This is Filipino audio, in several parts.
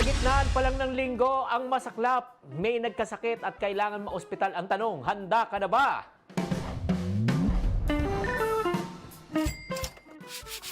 Kalagitnaan pa lang ng linggo ang masaklap. May nagkasakit at kailangan maospital ang tanong, handa ka na ba?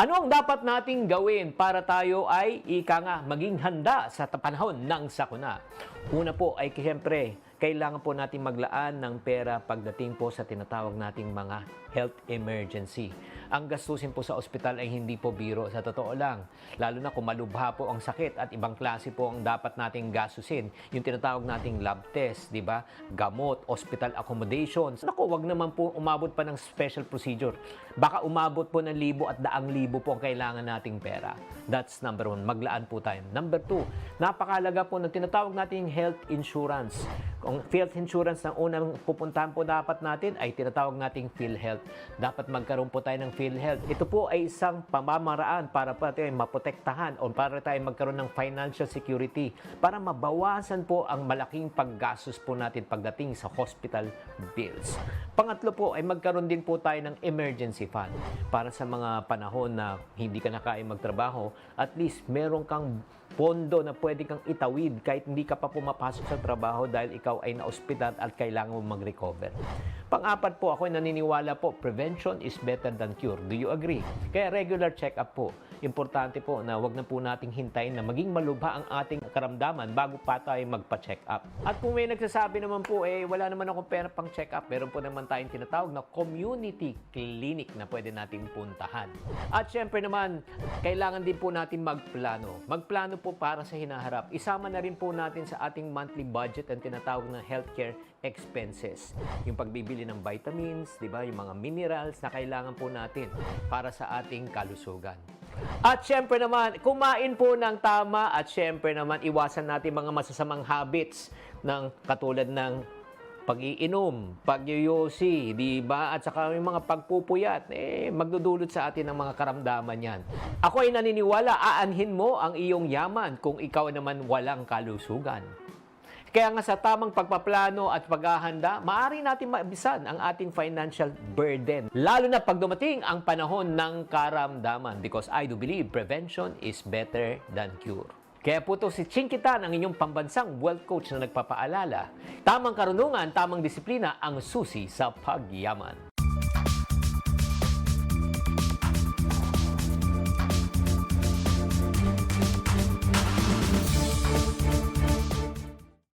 Ano ang dapat nating gawin para tayo ay ika nga maging handa sa panahon ng sakuna? Una po ay siyempre, kailangan po nating maglaan ng pera pagdating po sa tinatawag nating mga health emergency. Ang gastusin po sa ospital ay hindi po biro sa totoo lang. Lalo na kung malubha po ang sakit at ibang klase po ang dapat nating gastusin. Yung tinatawag nating lab test, di ba? Gamot, hospital accommodations. Naku, wag naman po umabot pa ng special procedure. Baka umabot po ng libo at daang libo po ang kailangan nating pera. That's number one. Maglaan po tayo. Number two, napakalaga po ng tinatawag nating health insurance. Kung health insurance ang unang pupuntahan po dapat natin ay tinatawag nating PhilHealth. Dapat magkaroon po tayo ng PhilHealth. Ito po ay isang pamamaraan para po tayo maprotektahan o para tayo magkaroon ng financial security para mabawasan po ang malaking paggastos po natin pagdating sa hospital bills. Pangatlo po ay magkaroon din po tayo ng emergency fund para sa mga panahon na hindi ka na kaya magtrabaho, at least meron kang pondo na pwede kang itawid kahit hindi ka pa pumapasok sa trabaho dahil ikaw ay na-ospital at kailangan mo mag-recover. Pang-apat po, ako naniniwala po, prevention is better than cure. Do you agree? Kaya regular check-up po. Importante po na wag na po nating hintayin na maging malubha ang ating karamdaman bago pa tayo magpa-check up. At kung may nagsasabi naman po, eh, wala naman akong pera pang check up, meron po naman tayong tinatawag na community clinic na pwede nating puntahan. At syempre naman, kailangan din po natin magplano. Magplano po para sa hinaharap. Isama na rin po natin sa ating monthly budget ang tinatawag na healthcare expenses. Yung pagbibili ng vitamins, di ba? Yung mga minerals na kailangan po natin para sa ating kalusugan. At syempre naman, kumain po ng tama at syempre naman iwasan natin mga masasamang habits ng katulad ng pag-iinom, pagyuyosi, di ba? At saka yung mga pagpupuyat, eh, magdudulot sa atin ng mga karamdaman yan. Ako ay naniniwala, aanhin mo ang iyong yaman kung ikaw naman walang kalusugan. Kaya nga sa tamang pagpaplano at paghahanda, maaari natin maibisan ang ating financial burden. Lalo na pag dumating ang panahon ng karamdaman because I do believe prevention is better than cure. Kaya po to si Chinkitan, ang inyong pambansang wealth coach na nagpapaalala. Tamang karunungan, tamang disiplina ang susi sa pagyaman.